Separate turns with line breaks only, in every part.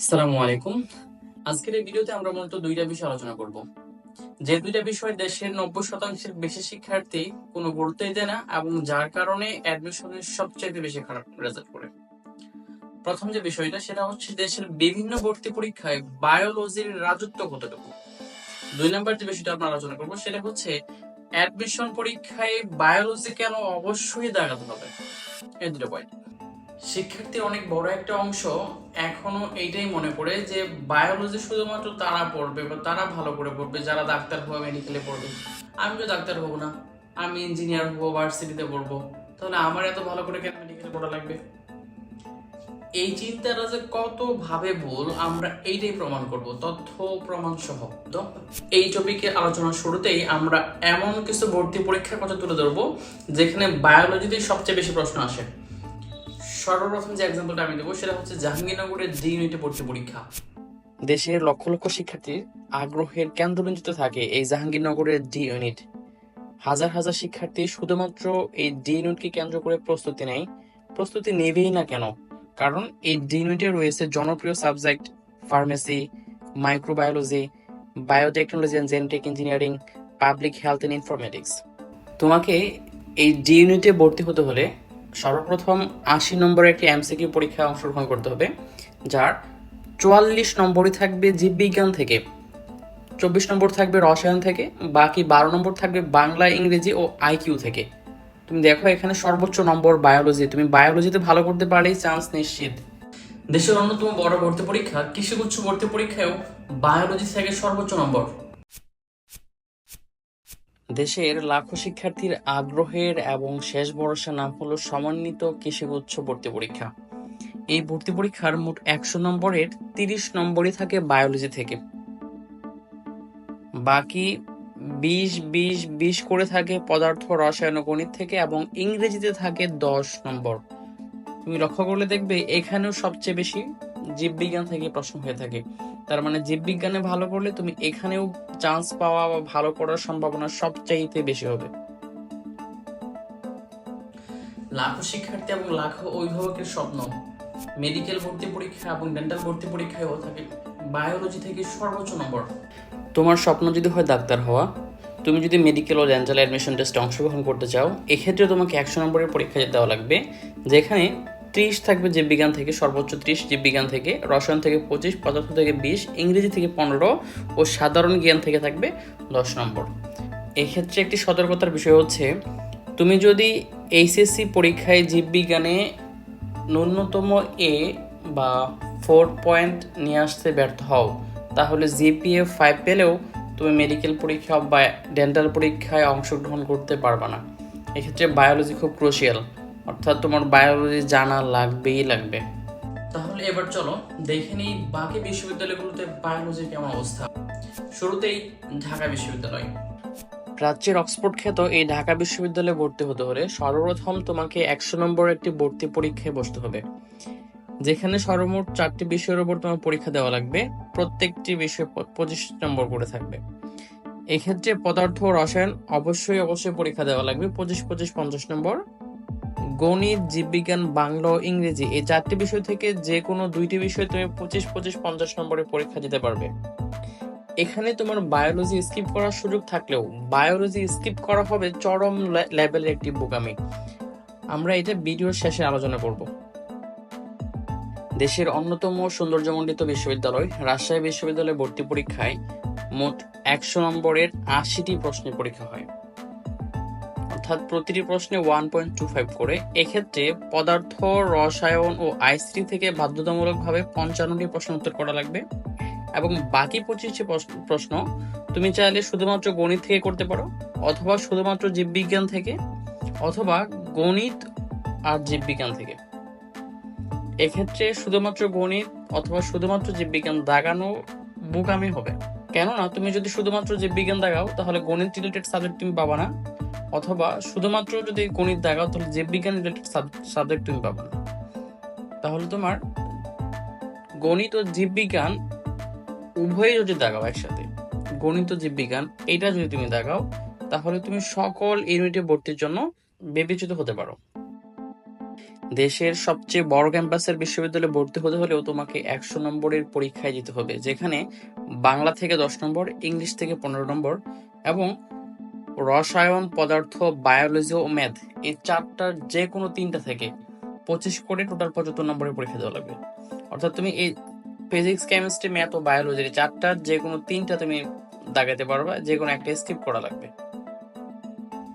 আসসালামু আলাইকুম। আজকের এই ভিডিওতে আমরা মূলত দুইটা বিষয় আলোচনা করব। যে দুইটা বিষয় দেশের নব্বই শতাংশের বেশি শিক্ষার্থী কোনো গুরুত্বই দেয় না এবং যার কারণে অ্যাডমিশনের সবচেয়ে বেশি খারাপ রেজাল্ট করে। প্রথম যে বিষয়টা, সেটা হচ্ছে দেশের বিভিন্ন ভর্তি পরীক্ষায় বায়োলজির রাজত্ব কতটুকু? দুই নম্বর যে বিষয়টা আমরা আলোচনা করব, সেটা হচ্ছে অ্যাডমিশন পরীক্ষায় বায়োলজি কেন অবশ্যই দাগাতে হবে? এই দুটো পয়েন্ট শিক্ষার্থীর অনেক বড় একটা অংশ এখনও এইটাই মনে করে যে বায়োলজি শুধুমাত্র তারা পড়বে বা তারা ভালো করে পড়বে, যারা ডাক্তার হবে মেডিকেলে পড়বে। আমি তো ডাক্তার হব না। আমি ইঞ্জিনিয়ার হব ভার্সিটিতে পড়ব। তাহলে আমার এত ভালো করে কেন মেডিকেলে পড়া লাগবে? এই চিন্তাটা যে কত ভাবে ভুল, আমরা এইটাই প্রমাণ করব। তথ্য প্রমাণ সহ এই টপিকে আলোচনার শুরুতেই আমরা এমন কিছু ভর্তি পরীক্ষার কথা তুলে ধরবো, যেখানে বায়োলজিতে সবচেয়ে বেশি প্রশ্ন আসে। সর্বপ্রথম যে এক্সাম্পলটা আমি দেবো সেটা হচ্ছে জাহাঙ্গীরনগরের ডি ইউনিটে পড়ছে পরীক্ষা। দেশের লক্ষ লক্ষ শিক্ষার্থীর আগ্রহের কেন্দ্রবিন্দুতে থাকে এই জাহাঙ্গীরনগরের ডি ইউনিট হাজার হাজার শিক্ষার্থী শুধুমাত্র এই ডি ইউনিটকে কেন্দ্র করে প্রস্তুতি নেয়। প্রস্তুতি নেবেই না কেন? কারণ এই ডি ইউনিটে রয়েছে জনপ্রিয় subject pharmacy microbiology biotechnology and genetic engineering public health and informatics তোমাকে এই ডি ইউনিটে ভর্তি হতে হলে সর্বপ্রথম আশি নম্বরের একটি এমসিকিউ পরীক্ষায় অংশগ্রহণ করতে হবে, যার চুয়াল্লিশ নম্বরই থাকবে জীববিজ্ঞান থেকে, চব্বিশ নম্বর থাকবে রসায়ন থেকে, বাকি বারো নম্বর থাকবে বাংলা, ইংরেজি ও আইকিউ থেকে। তুমি দেখো এখানে সর্বোচ্চ নম্বর বায়োলজি, তুমি বায়োলজিতে ভালো করতে পারলেই চান্স নিশ্চিত। দেশের অন্যতম বড় ভর্তি পরীক্ষা, কৃষিগুচ্ছ ভর্তি পরীক্ষায়ও বায়োলজি থেকে সর্বোচ্চ নম্বর। দেশের লাখো শিক্ষার্থীর আগ্রহের এবং শেষ ভরসা নাম হলো সমন্বিত কৃষিগুচ্ছ ভর্তি পরীক্ষা। এই ভর্তি পরীক্ষার মোট একশো নম্বরের তিরিশ নম্বরই থাকে বায়োলজি থেকে। বাকি বিশ বিশ বিশ করে থাকে পদার্থ, রসায়ন গণিত থেকে এবং ইংরেজিতে থাকে দশ নম্বর। তুমি লক্ষ্য করলে দেখবে এখানেও সবচেয়ে বেশি জীববিজ্ঞান থেকে প্রশ্ন হয়ে থাকে। তার মানে জীববিজ্ঞানে ভালো করলে তুমি এখানেও চান্স পাওয়া বা ভালো করার সম্ভাবনা সবচাইতে বেশি হবে। লাখো শিক্ষার্থী এবং লাখো অভিভাবকের স্বপ্ন মেডিকেল ভর্তি পরীক্ষা এবং ডেন্টাল ভর্তি পরীক্ষায়ও থাকে বায়োলজি থেকে সর্বোচ্চ নম্বর। তোমার স্বপ্ন যদি হয় ডাক্তার হওয়া তুমি যদি মেডিকেল ও ডেন্টাল অ্যাডমিশন টেস্টে অংশগ্রহণ করতে চাও এক্ষেত্রে তোমাকে একশো নম্বরের পরীক্ষা দেওয়া লাগবে যেখানে ত্রিশ থাকবে জীববিজ্ঞান থেকে, সর্বোচ্চ ত্রিশ জীববিজ্ঞান থেকে, রসায়ন থেকে পঁচিশ, পদার্থ থেকে বিশ, ইংরেজি থেকে পনেরো ও সাধারণ জ্ঞান থেকে থাকবে দশ নম্বর। এক্ষেত্রে একটি সতর্কতার বিষয় হচ্ছে, তুমি যদি এইচএসসি পরীক্ষায় জীববিজ্ঞানে ন্যূনতম এ বা ফোর পয়েন্ট নিয়ে আসতে ব্যর্থ হও, তাহলে জিপিএ ফাইভ পেলেও তুমি মেডিকেল পরীক্ষা বা ডেন্টাল পরীক্ষায় অংশগ্রহণ করতে পারবে না। এক্ষেত্রে বায়োলজি খুব ক্রুশিয়াল। অর্থাৎ তোমার বায়োলজি জানা লাগবেই লাগবে। তাহলে এবার চলো দেখে নিই বাকি বিশ্ববিদ্যালয়গুলোতে বায়োলজির কেমন অবস্থা। শুরুতেই ঢাকা বিশ্ববিদ্যালয়। প্রাচ্যের অক্সফোর্ড খ্যাত এই ঢাকা বিশ্ববিদ্যালয়ে ভর্তি হতে হলে সর্বপ্রথম তোমাকে একশো নম্বর একটি ভর্তি পরীক্ষায় বসতে হবে। যেখানে সর্বমোট চারটি বিষয়ের উপর তোমার পরীক্ষা দেওয়া লাগবে প্রত্যেকটি বিষয় পঁচিশ নম্বর করে থাকবে। এক্ষেত্রে পদার্থ ও রসায়ন অবশ্যই অবশ্যই পরীক্ষা দেওয়া লাগবে পঁচিশ পঁচিশ পঞ্চাশ নম্বর। গণিত, জীববিজ্ঞান, বাংলা ও ইংরেজি এই চারটি বিষয় থেকে যে কোনো দুইটি বিষয় তুমি পঁচিশ পঁচিশ, পঞ্চাশ নম্বরের পরীক্ষা দিতে পারবে। এখানে তোমার বায়োলজি স্কিপ করার সুযোগ থাকলেও বায়োলজি স্কিপ করা হবে চরম লেভেলের একটি বোকামি। আমরা এটা ভিডিওর শেষে আলোচনা করব। দেশের অন্যতম সৌন্দর্যমণ্ডিত বিশ্ববিদ্যালয়, রাজশাহী বিশ্ববিদ্যালয়ে ভর্তি পরীক্ষায় মোট একশো নম্বরের আশিটি প্রশ্নের পরীক্ষা হয়। অর্থাৎ প্রতিটি প্রশ্নে ওয়ান পয়েন্ট টু ফাইভ করে, এক্ষেত্রে পদার্থ, রসায়ন ও আইসিটি থেকে বাধ্যতামূলকভাবে পঞ্চান্নটি প্রশ্ন উত্তর করা লাগবে। এবং বাকি পঁচিশটি প্রশ্ন- তুমি চাইলে শুধুমাত্র গণিত থেকে করতে পারো, অথবা শুধুমাত্র জীববিজ্ঞান থেকে, অথবা গণিত আর জীববিজ্ঞান থেকে। এক্ষেত্রে শুধুমাত্র গণিত অথবা শুধুমাত্র জীববিজ্ঞান দাগানো বোকামি হবে। কেননা, তুমি যদি শুধুমাত্র জীববিজ্ঞান দাগাও, তাহলে গণিত রিলেটেড সাবজেক্ট তুমি পাবা না। অথবা শুধুমাত্র যদি গণিত দেখাও, তাহলে জীববিজ্ঞান রিলেটেড সাবজেক্ট তুমি পাবা না। তাহলে তোমার গণিত ও জীববিজ্ঞান উভয়ই যদি দেখাও একসাথে, গণিত ও জীববিজ্ঞান এটা যদি তুমি দেখাও, তাহলে তুমি সকল ইউনিটে ভর্তির জন্য বিবেচিত হতে পারো। দেশের সবচেয়ে বড় ক্যাম্পাসের বিশ্ববিদ্যালয়ে ভর্তি হতে হলেও তোমাকে একশো নম্বরের পরীক্ষায় দিতে হবে, যেখানে বাংলা থেকে দশ নম্বর, ইংলিশ থেকে পনেরো নম্বর এবং রসায়ন পদার্থ, বায়োলজি ও ম্যাথ এই চারটার যে কোনো তিনটা থেকে পঁচিশ করে টোটাল পঁচাত্তর নম্বরের পরীক্ষা দেওয়া লাগবে। অর্থাৎ তুমি এই ফিজিক্স কেমিস্ট্রি ম্যাথ ও বায়োলজি চারটার যে কোনো তিনটা তুমি দাগাতে পারবা যে কোনো একটা স্কিপ করা লাগবে।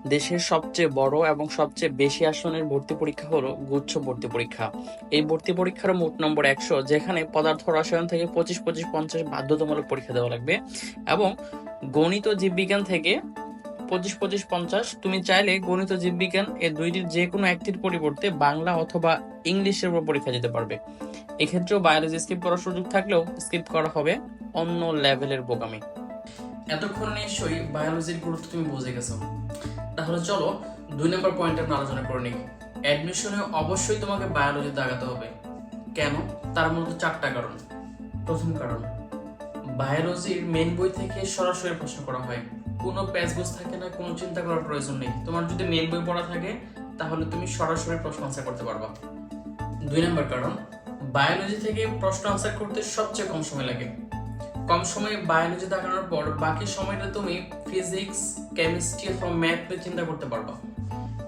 দেশের সবচেয়ে বড় এবং সবচেয়ে বেশি আসনের ভর্তি পরীক্ষা হলো গুচ্ছ ভর্তি পরীক্ষা। এই ভর্তি পরীক্ষার মোট নম্বর একশো, যেখানে পদার্থ রসায়ন থেকে পঁচিশ পঁচিশ, পঞ্চাশ বাধ্যতামূলক পরীক্ষা দেওয়া লাগবে এবং গণিত ও জীববিজ্ঞান থেকে পঁচিশ পঁচিশ, পঞ্চাশ, তুমি চাইলে গণিত, জীববিজ্ঞান এই দুইটির যে কোনো একটির পরিবর্তে বাংলা অথবা ইংলিশের উপর পরীক্ষা দিতে পারবে। এক্ষেত্রেও বায়োলজি স্কিপ করার সুযোগ থাকলেও স্কিপ করা হবে অন্য লেভেলের বোকামি। এতক্ষণ নিশ্চয়ই বায়োলজির গুরুত্ব তুমি বুঝে গেছো। তাহলে চলো দুই নম্বর পয়েন্ট আমরা আলোচনা করে নিই। অ্যাডমিশনে অবশ্যই তোমাকে বায়োলজি দাগাতে হবে। কেন? তার মধ্যে চারটা কারণ। প্রথম কারণ বায়োলজির মেন বই থেকে সরাসরি প্রশ্ন করা হয়। কোনো প্যাসগোজ থাকে না, কোনো চিন্তা করার প্রয়োজন নেই। তোমার যদি মেন বই পড়া থাকে, তাহলে তুমি সরাসরি প্রশ্ন আনসার করতে পারবা। দুই নম্বর কারণ বায়োলজি থেকে প্রশ্ন আনসার করতে সবচেয়ে কম সময় লাগে। কম সময়ে বায়োলজি দেখানোর পর বাকি সময়টা তুমি ফিজিক্স কেমিস্ট্রি অথবা ম্যাথ নিয়ে চিন্তা করতে পারবা।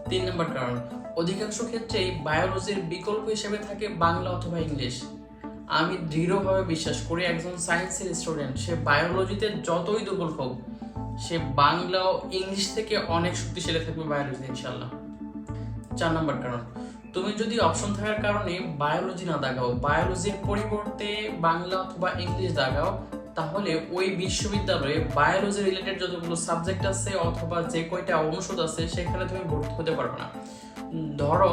তিন নম্বর কারণ, অধিকাংশ ক্ষেত্রেই বায়োলজির বিকল্প হিসেবে থাকে বাংলা অথবা ইংলিশ। আমি দৃঢ়ভাবে বিশ্বাস করি একজন সায়েন্সের স্টুডেন্ট সে বায়োলজিতে যতই দুর্বল হোক সে বাংলা ও ইংলিশ থেকে অনেক শক্তিশালী থাকবে বায়োলজি ইনশাল্লাহ চার নম্বর কারণ, তুমি যদি অপশন থাকার কারণে বায়োলজি না দাগাও বায়োলজির পরিবর্তে বাংলা অথবা ইংলিশ দাগাও, তাহলে ওই বিশ্ববিদ্যালয়ে বায়োলজি রিলেটেড যতগুলো সাবজেক্ট আছে অথবা যে কয়টা অনুষদ আছে, সেখানে তুমি ভর্তি হতে পারবে না। ধরো,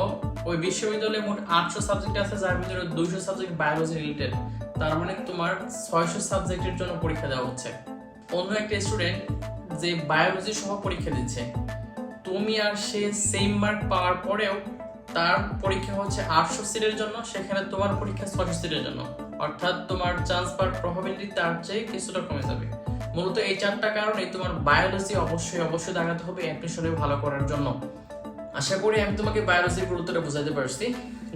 ওই বিশ্ববিদ্যালয়ে মোট আটশো সাবজেক্ট আছে, যার ভিতরে দুইশো সাবজেক্ট বায়োলজি রিলেটেড তার মানে তোমার ছয়শো সাবজেক্টের জন্য পরীক্ষা দেওয়া হচ্ছে। অন্য একটা স্টুডেন্ট যে বায়োলজি সহ পরীক্ষা দিচ্ছে। তুমি আর সে সেম মার্ক পাওয়ার পরেও তার পরীক্ষা হচ্ছে আটশো সিটের জন্য, সেখানে তোমার পরীক্ষা ছয়শো সিটের জন্য। অর্থাৎ তোমার চান্স পাওয়ার প্রবাবিলিটি তার চেয়ে কিছুটা কমে যাবে। মূলত এই চারটা কারণে তোমার বায়োলজি অবশ্যই অবশ্যই দাঁড়াতে হবে অ্যাডমিশনে ভালো করার জন্য। আশা করি আমি তোমাকে বায়োলজির গুরুত্বটা বোঝাতে পারছি।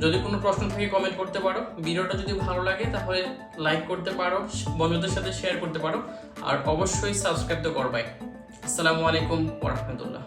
যদি কোনো প্রশ্ন থেকে কমেন্ট করতে পারো। ভিডিওটা যদি ভালো লাগে, তাহলে লাইক করতে পারো, বন্ধুদের সাথে শেয়ার করতে পারো। আর অবশ্যই সাবস্ক্রাইব তো করবাই। আসসালামু আলাইকুম ওরহামতুল্লাহ